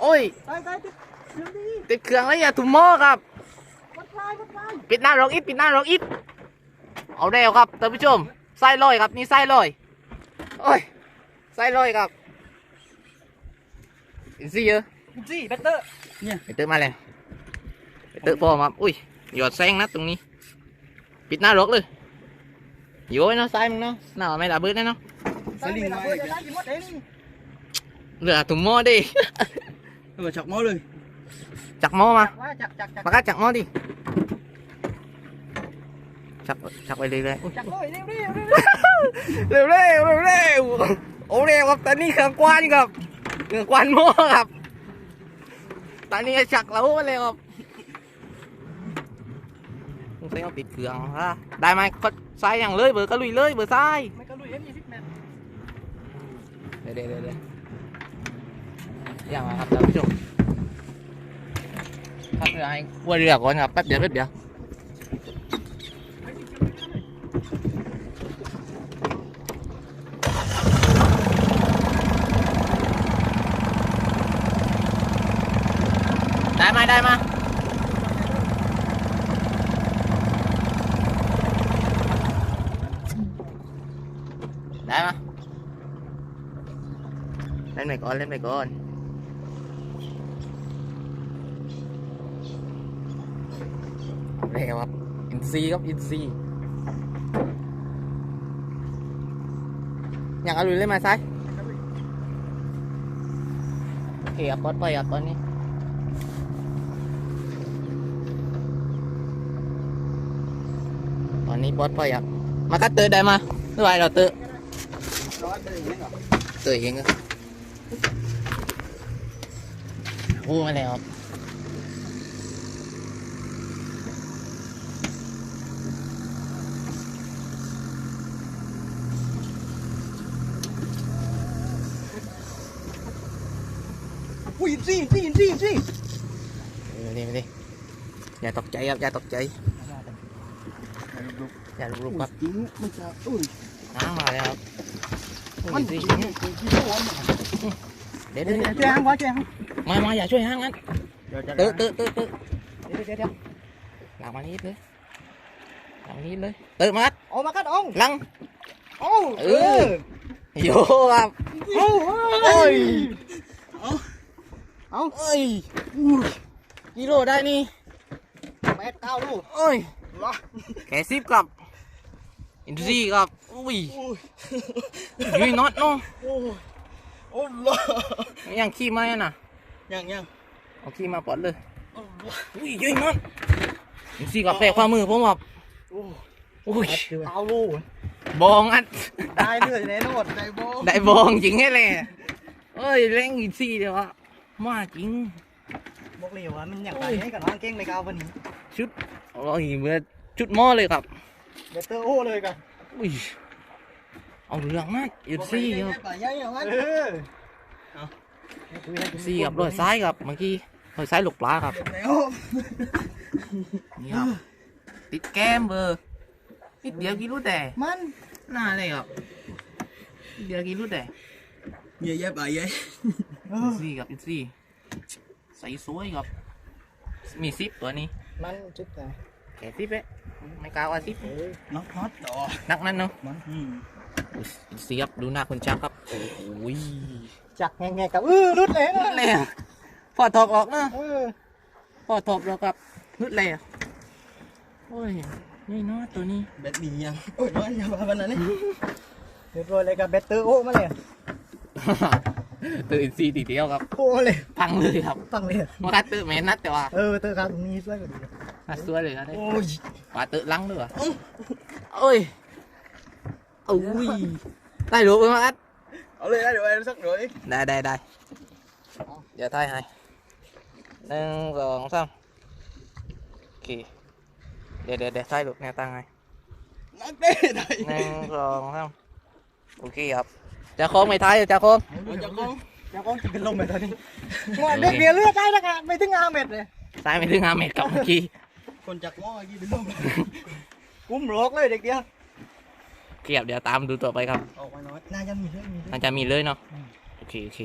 โอ้ย ไปไปติดเรื่องดีติดเครื่องแล้วอย่าถุงหม้อครับกดลายกดลายปิดหน้ารองอิดปิดหน้ารองอิดเอาเร็วครับท่านผู้ชมไส้ลอยครับนี่ไส้ลอยโอ้ยไส้ลอยครับอินซี่เยอะสิเบตเตอร์เนี่ยไปเติมมาเลยไปเติมพอมาอุ้ยหยอดแซงนะตรงนี้ ปิดหน้ารกเลยโย้ยเนาะซ้ายมึงเนาะหน้าไม่ระเบิดแน่เนาะ สลิงมาเดี๋ยวไล่กินหมดเอง เหลือถุงหม้อดิ เออจักหม้อเลยจักหม้อมาว่าจักจักจักปากกาจักหม้อดิจักจักไปเลยเลยอุ๊ยจักเลยเร็วเร็วเร็วเร็วเร็วเร็วเร็วโอ้เร็วครับตอนนี้เครื่องกวานครับเครื่องกวานหม้อครับ ตอนนี้จักแล้วมาเลยครับต้องใช้เอาปิดเครื่องฮะได้ไหมก็ใส่อย่างเลยเบอร์ก็ลุยเลยเบอร์ซ้ายไม่ก็ลุยเอ็มยี่สิบเมตรเดี๋ยวเดี๋ยวเดี๋ยวเดี๋ยว อย่างไรครับท่านผู้ชมพักเรือให้วัวเรือก่อนครับแป๊บเดียวแป๊บเดียวได้ไหมได้ไหมได้ไหมเล่นไปก่อนเล่นไปก่อน เร็วครับ อินซีครับอินซีอยากเอาลุยเล่นมาซ้ายโอเคครับปอดภัยครับตอนนี้ตอนนี้ปอดภัยครับมากัดเตอได้มาหรือว่าเราเตอร้อนเลยเนี่ยเอเตอเองอะโอ้มาแล้วครับอุ้ยสิสิสิสิมาดิมาดิอย่าตกใจครับอย่าตกใจอย่าลุกๆครับ จริงมันจะอุ้ย น้ำมาแล้วครับ โอ้ยมันสิจริงจริงที่โดนเดี๋ยวเดี๋เดี๋ยยววเดี๋ยวแจ้งไว้แจ้งมามาอย่าช่วยห้างงั้นเดี๋ยวจะเตอะเตอะ เตอะเตอะเดี๋ยวเดี๋ยวเดี๋ยวหลังมานิดเลยหลังนิดเลยเตอะมาเอามากัดเอาหลังเอาเออโยครับเอาโอ้ยเอาเอ้ยกิโลได้นี่แปดเก้าลูกโอ้ยเหรอแกสิบครับอินทรีครับอุ้ยอุ้ยยุยน็อตเนาะโอ้ยโอ้ล่ะยังขี้มาน่ะยังยังเอาขี้มาปลดเลยโอ้ล่ะอุ้ยยุยน็อตอินทรีกับแปะความมือผมครับโอ้อุ้ยเก้าลูกบองอัดได้เลยแน่นอนได้บ่ได้บองจริงแค่เลยเอ้ยเร่งอินทรีเดียวอะ มาจริงบอกเลยว่ามันอยากไปให้กับน้องเก่งในกาววันนี้ชุดโอ้ยเมื่อชุดหม้อเลยครับเดี๋ยวเตอร์โอ้เลยกันอุ้ยเอาเรื่องมากอินทรีครับไปยังอย่างนั้นเออเอาอินทรีกับรอยซ้ายครับเมื่อกี้รอยซ้ายหลกปลาครับแล้วนี่ครับติดแก้มเบอร์นิดเดียวกี่รู้แต่มันหน้าเลยครับนิดเดียวกี่รู้แต่เยอะแยะไปเยอะ อินซี่ครับอินซี่ใส่สวยครับ มีซิปตัวนี้ มันจุดไหนแค่ซิปเอ๊ะไม่กล้าว่าซิปน็อตน็อตต่อนักนั่นเนาะมันอุ๊ยอินซี่ครับดูหน้าคนจักครับโอ้ยจักแง่ๆกับเออรุดเลยนะฮึดเลยอะพอถอกออกนะเออพอถอกออกครับฮึดเลยอะโอ้ยนี่เนาะตัวนี้เบ็ดมียังโอ้ยน้อยอย่ามาวันนั้นนี่เดี๋ยวเลยกับเบ็ดเตอร์โอ้มาเลย ตื่นซีตีเดียวครับ โอ้เลยพังเลยครับฟังเลยมาคัดตื่นแมนนัดแต่ว่าเออเตอร์ครับมีสวยกว่าดีคัดสวยเลยครับโอ้ยปลาตื่นลังด้วยวะโอ้ยโอ้ยได้รู้ไหมมาคัดเอาเลยนะเดี๋ยวไปสักหน่อยได้ได้ได้เดี๋ยวถ่ายให้หนึ่งสองสามโอเคเดี๋ยวเดี๋ยวเดี๋ยวถ่ายรูปแนวตั้งให้นักเต้ได้หนึ่งสองสามโอเคครับ จะโค้งไม่ท้ายจะโค้งจะกองจะกองกินลมไปตอนนี้เด็กเบียร์เลือดได้แล้วกันไม่ถึงห้าเม็ดเลยซ้ายไม่ถึงห้าเมตรกับเมื่อกี้คนจากง้อกี่เป็นลมกุ้มโรกเลยเด็กเดียวเกียบเดี๋ยวตามดูต่อไปครับออกมาน้อยน่าจะมีเรื่องมีเรื่องน่าจะมีเลยเนาะโอเคโอเค